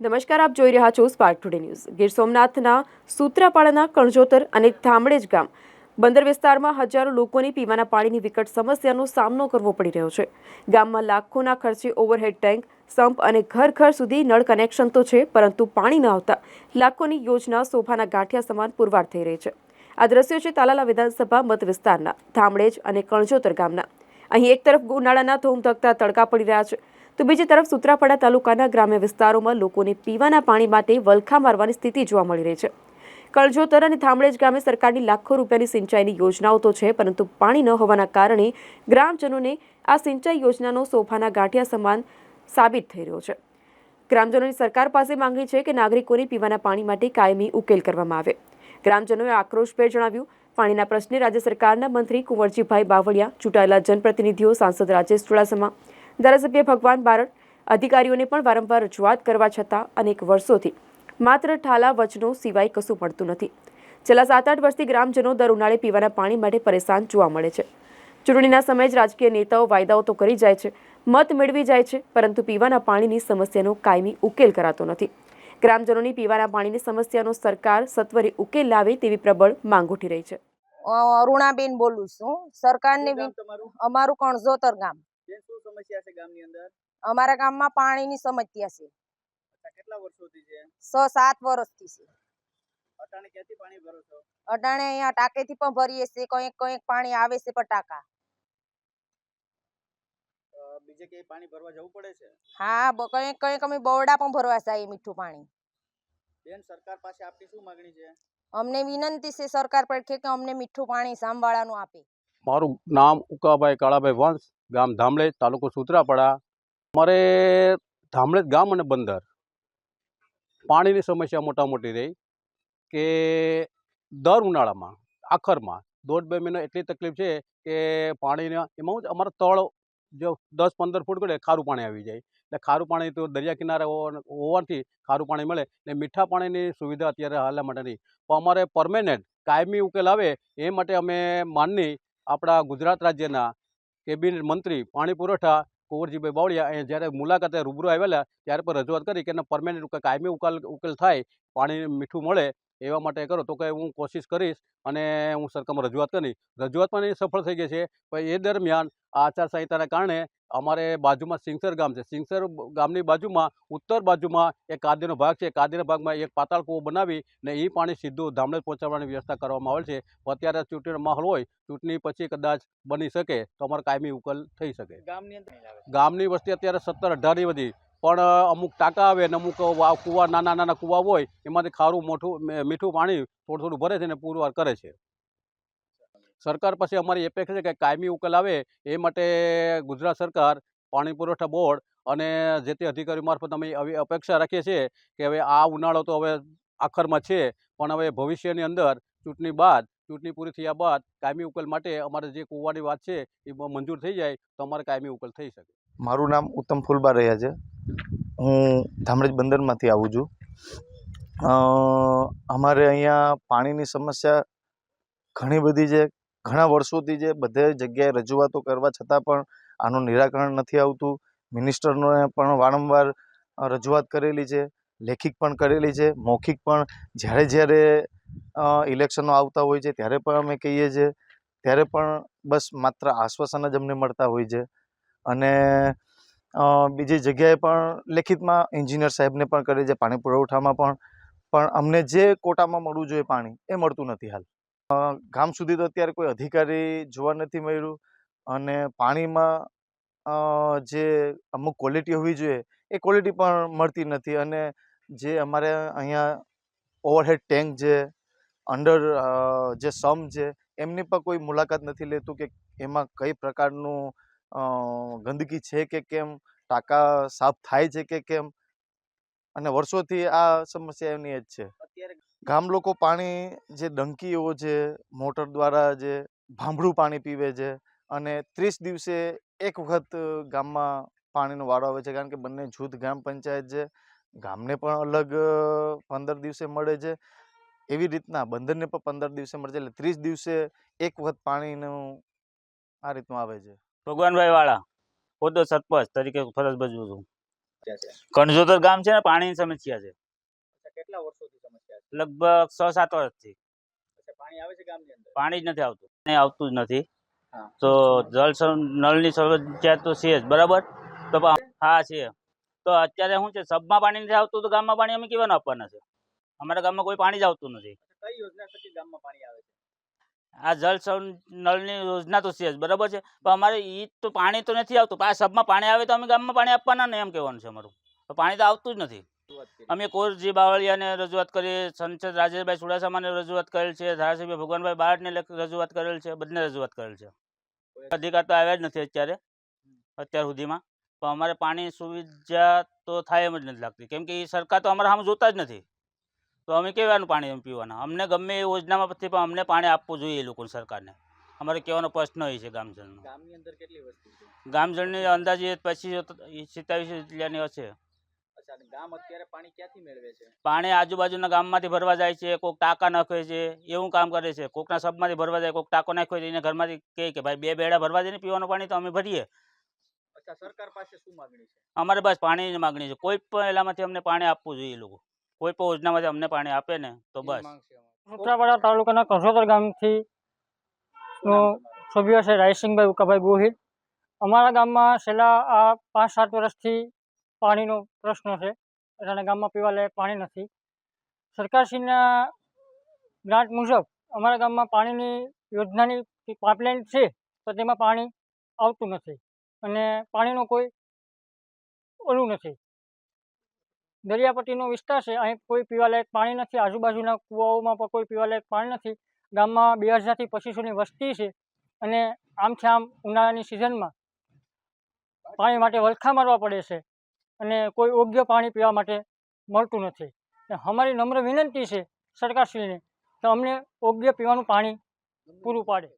નમસ્કાર, આપ જોઈ રહ્યા છો સ્પાર્ક ટુડે ન્યૂઝ ગીર સોમનાથના સૂત્રાપાડાના કણજોતર અને થામડેજ ગામ બંદર વિસ્તારમાં હજારો લોકોને પીવાના પાણીની વિકટ સમસ્યાનો સામનો કરવો પડી રહ્યો છે. ગામમાં લાખોના ખર્ચે ઓવરહેડ ટેન્ક, સંપ અને ઘર ઘર સુધી નળ કનેક્શન તો છે, પરંતુ પાણી ન આવતા લાખોની યોજના શોભાના ગાંઠિયા સમાન પુરવાર થઈ રહી છે. આ દ્રશ્યો છે તાલાલા વિધાનસભા મત વિસ્તારના થામડેજ અને કણજોતર ગામના. અહીં એક તરફ ઉનાળાના ધોમધકતા તડકા પડી રહ્યા છે. તો બીજી તરફ સુત્રાપાડા તાલુકાના ગ્રામ્ય વિસ્તારોમાં લોકોને પીવાના પાણી માટે વલખા મારવાની સ્થિતિ જોવા મળી રહી છે. કળજોતર અને થામળેજ ગામે સરકારની લાખો રૂપિયાની સિંચાઈની યોજનાઓ તો છે, પરંતુ પાણી ન હોવાના કારણે ગ્રામજનોને આ સિંચાઈ યોજનાનો સોફાના ગાંઠિયા સમાન સાબિત થઈ રહ્યો છે. ગ્રામજનોની સરકાર પાસે માંગણી છે કે નાગરિકોને પીવાના પાણી માટે કાયમી ઉકેલ કરવામાં આવે. ગ્રામજનોએ આક્રોશભેર જણાવ્યું, પાણીના પ્રશ્ને રાજ્ય સરકારના મંત્રી કુંવરજીભાઈ બાવળિયા, ચૂંટાયેલા જનપ્રતિનિધિઓ, સાંસદ રાજેશ ચુડાસમા ધારાસભ્ય ભગવાન બારડ અધિકારીઓને પણ વારંવાર રજૂઆત કરવા છતાં અનેક વર્ષોથી માત્ર ઠાલા વચનો સિવાય કશું મળતું નથી. છેલ્લા સાત આઠ વર્ષથી ગ્રામજનો દર ઉનાળે પીવાના પાણી માટે પરેશાન જોવા મળે છે. ચૂંટણીના સમયે જ રાજકીય નેતાઓ વાયદાઓ તો કરી જાય છે મત મેળવી જાય છે પરંતુ પીવાના પાણીની સમસ્યાનો કાયમી ઉકેલ કરાતો નથી. ગ્રામજનોની પીવાના પાણીની સમસ્યાનો સરકાર સત્વરે ઉકેલ લાવે તેવી પ્રબળ માંગ ઉઠી રહી છે. અરુણાબેન બોલું છું. સરકારને અમારું કણઝોતર ગામ. સમસ્યા છે ગામની અંદર? અમારા ગામમાં પાણીની સમસ્યા છે. અચ્છા કેટલા વર્ષોથી છે? છ સાત વર્ષથી છે. અટાણે ક્યાંથી પાણી ભરો છો? અટાણે અહીંયા ટાંકેથી પણ ભરીએ છીએ. કંઈક કંઈક પાણી આવે છે પણ ટાંકા અ, બીજે ક્યાંય પાણી ભરવા જવું પડે છે? હા બ- કંઈક કંઈક અમે બવડા પણ ભરવા જઈએ મીઠું પાણી. બેન સરકાર પાસે આપની શું માંગણી છે? અમને વિનંતી છે સરકાર પર કે અમને મીઠું પાણી સાંભળવાનું આપે. મારું નામ ઉકાભાઈ કાળાભાઈ વંશ, ગામ ધામળેજ તાલુકો સુત્રાપાડા. મારે ધામળેજ ગામ અને બંદર પાણીની સમસ્યા મોટા મોટી રહી કે દર ઉનાળામાં, આખરમાં, દોઢ બે મહિનો એટલી તકલીફ છે કે પાણીના એમાં અમારા તળ જો દસ પંદર ફૂટ ગળે ખારું પાણી આવી જાય. એટલે ખારું પાણી તો દરિયા કિનારે હોવા- હોવાથી ખારું પાણી મળે ને મીઠા પાણીની સુવિધા અત્યારે હાલના માટે નહીં. પણ અમારે પરમેનન્ટ કાયમી ઉકેલ આવે એ માટે અમે માનની આપણા ગુજરાત રાજ્યના કેબિનેટ મંત્રી પાણી પુરવઠા કુંવરજીભાઈ બાવળિયા અહીંયા જ્યારે મુલાકાતે રૂબરૂ આવેલા ત્યારે પણ રજૂઆત કરી કે એના પરમેનન્ટ કાયમી ઉકેલ ઉકેલ થાય, પાણી મીઠું મળે એવા માટે કરો તો કે હું કોશિશ કરીશ અને હું સરકારમાં રજૂઆત કરી રજૂઆત પણ સફળ થઈ ગઈ છે. પણ એ દરમિયાન આ આચારસંહિતાના કારણે અમારે બાજુમાં સિંગસર ગામ છે. સિંગસર ગામની બાજુમાં ઉત્તર બાજુમાં એક કાદીનો ભાગ છે. કાદીના ભાગમાં એક પાતાળ કૂવો બનાવી ને એ પાણી સીધું ધામણેજ પહોંચાડવાની વ્યવસ્થા કરવામાં આવેલ છે. અત્યારે ચૂંટણીનો માહોલ હોય ચૂંટણી પછી કદાચ બની શકે તો અમારે કાયમી ઉકેલ થઈ શકે. ગામની વસ્તી અત્યારે સત્તર અઢારની વધી. પણ અમુક ટાંકા આવે ને અમુક વા- કૂવા નાના નાના કૂવા હોય એમાંથી ખારું મોટું મે- મીઠું પાણી થોડું થોડું ભરે છે ને પુરવાર કરે છે. સરકાર પાસે અમારી અપેક્ષા છે કે કાયમી ઉકેલ આવે એ માટે ગુજરાત સરકાર, પાણી પુરવઠા બોર્ડ અને જે તે અધિકારીઓ મારફત અમે આવી અપેક્ષા રાખીએ છીએ કે હવે આ ઉનાળો તો હવે આખરમાં છે, પણ હવે ભવિષ્યની અંદર ચૂંટણી બાદ, ચૂંટણી પૂરી થયા બાદ કાયમી ઉકેલ માટે અમારે જે કૂવાની વાત છે એ મંજૂર થઈ જાય તો અમારે કાયમી ઉકેલ થઈ શકે. મારું નામ ઉત્તમ ફૂલબા રહ્યા છે. હું ધામરેજ બંદરમાંથી આવું છું. અમારે અહીંયા પાણીની સમસ્યા ઘણી બધી છે. ઘણા વર્ષોથી જે બધે જગ્યાએ રજૂઆતો કરવા છતાં પણ આનું નિરાકરણ નથી આવતું. મિનિસ્ટરને પણ વારંવાર રજૂઆત કરેલી છે લેખિત પણ કરેલી છે, મૌખિક પણ. જ્યારે જ્યારે ઇલેક્શનો આવતા હોય છે, ત્યારે પણ અમે કહીએ છીએ, ત્યારે પણ બસ માત્ર આશ્વાસન જ અમને મળતા હોય છે. અને બીજી જગ્યાએ પણ લેખિતમાં એન્જિનિયર સાહેબને પણ કરે છે, પાણી પુરવઠામાં પણ. પણ અમને જે કોટામાં મળવું જોઈએ પાણી, એ મળતું નથી હાલ. ગામ સુધી તો અત્યારે કોઈ અધિકારી જોવા નથી મળ્યું અને પાણીમાં જે અમુક ક્વોલિટી હોવી જોઈએ, એ ક્વોલિટી પણ મળતી નથી અને જે અમારે અહીંયા ઓવરહેડ ટેન્ક છે અંડર જે સમ છે, એમની પણ કોઈ મુલાકાત નથી લેતું કે એમાં કઈ પ્રકારનું ગંદકી છે કે કેમ, ટાંકા સાફ થાય છે કે કેમ? અને વર્ષોથી આ સમસ્યા એમની જ છે. ગામ લોકો પાણી જે ડંકીઓ છે મોટર દ્વારા જે ભાંભળું પાણી પીવે છે અને ત્રીસ દિવસે એક વખત ગામમાં પાણીનો વારો આવે છે કારણ કે બંને જૂથ ગ્રામ પંચાયત છે. ગામને પણ અલગ પંદર દિવસે મળે છે. એવી રીતના બંદરને પણ પંદર દિવસે મળે છે એટલે ત્રીસ દિવસે એક વખત પાણીનું આ રીતનું આવે છે. ભગવાનભાઈ વાળા પોતે સરપંચ તરીકે ફરજ બજવું છું. કણજોતર ગામ છે ને પાણીની સમસ્યા છે. કેટલા વર્ષો સમસ્યા છે લગભગ છ સાત વર્ષથી. પાણી આવે છે ગામની અંદર? પાણી જ નથી આવતું. આવતું જ નથી. તો જળ નળની સમસ્યા તો છે જ બરાબર? તો હા. છે. તો અત્યારે શું છે સબમાં પાણી નથી આવતું તો ગામમાં પાણી અમે કેવાનું આપવાના છે? અમારા ગામમાં કોઈ પાણી જ આવતું નથી. કઈ યોજના થકી ગામમાં પાણી આવે છે? આ જળ નળની યોજના તો છે જ બરાબર છે? પણ અમારે ઈ તો પાણી તો નથી આવતું. પાછા આ સબમાં પાણી આવે તો અમે ગામમાં પાણી આપવાના ને એમ કહેવાનું છે અમારું. તો પાણી તો આવતું જ નથી. અમે કોરજી બાવળિયાને રજૂઆત કરી સંસદ રાજેશભાઈ ચુડાસમાને રજૂઆત કરેલ છે ધારાસભ્ય ભગવાનભાઈ બારડને રજૂઆત કરેલ છે બધાને રજૂઆત કરેલ છે અધિકાર તો આવ્યા જ નથી અત્યારે અત્યાર સુધીમાં પણ અમારે પાણી સુવિધા તો થાય એમ જ નથી લાગતી કેમ કે એ સરકાર તો અમારા સામે જોતા જ નથી તો અમે કેવાનું પાણી પીવાના અમને ગમે એ યોજનામાં પછી પણ અમને પાણી આપવું જોઈએ એ લોકોને સરકારને અમારે કહેવાનો પ્રશ્ન એ છે ગામજનનો ગામની અંદર કેટલી વસ્તી ગામજનની અંદાજે પચીસ સિત્તાવીસ જિલ્લાની હશે પાણી ક્યાંથી મેળવે છે? આજુબાજુના ગામમાંથી ભરવા જાય છે કોઈક ટાંકા નાખે છે એવું કામ કરે છે. કોકના સબમાંથી ભરવા જાય કોઈક ટાંકો નાખ્યો છે એને ઘરમાંથી કહે કે ભાઈ બે બેડા ભરવા દે ને પીવાનું પાણી તો અમે ભરીએ. સરકાર પાસે શું માગણી છે? અમારે બસ પાણીની માગણી છે. કોઈ પણ એલામાંથી અમને પાણી આપવું જોઈએ એ લોકો. કોઈ પણ યોજનામાંથી અમને પાણી આપે ને તો બસ. સૂત્રાપાડા તાલુકાના કસોદર ગામથી નો સભ્ય છે રાયસિંહભાઈ ઉકાભાઈ ગોહિલ. અમારા ગામમાં છેલ્લા આ પાંચ સાત વર્ષથી પાણીનો પ્રશ્ન છે. અને ગામમાં પીવા લાયક પાણી નથી. સરકારશ્રીના ગ્રાન્ટ મુજબ અમારા ગામમાં પાણીની યોજનાની પાઇપલાઇન છે તો તેમાં પાણી આવતું નથી અને પાણીનો કોઈ ઓલું નથી. દરિયાપટ્ટીનો વિસ્તાર છે, અહીં કોઈ પીવાલાયક પાણી નથી. આજુબાજુના કૂવાઓમાં પણ કોઈ પીવાલાયક પાણી નથી. ગામમાં બે હજારથી પચીસોની વસ્તી છે અને આમથી આમ ઉનાળાની સિઝનમાં પાણી માટે વલખા મારવા પડે છે. અને કોઈ યોગ્ય પાણી પીવા માટે મળતું નથી. અમારી નમ્ર વિનંતી છે સરકારશ્રીને કે અમને યોગ્ય પીવાનું પાણી પૂરું પાડે.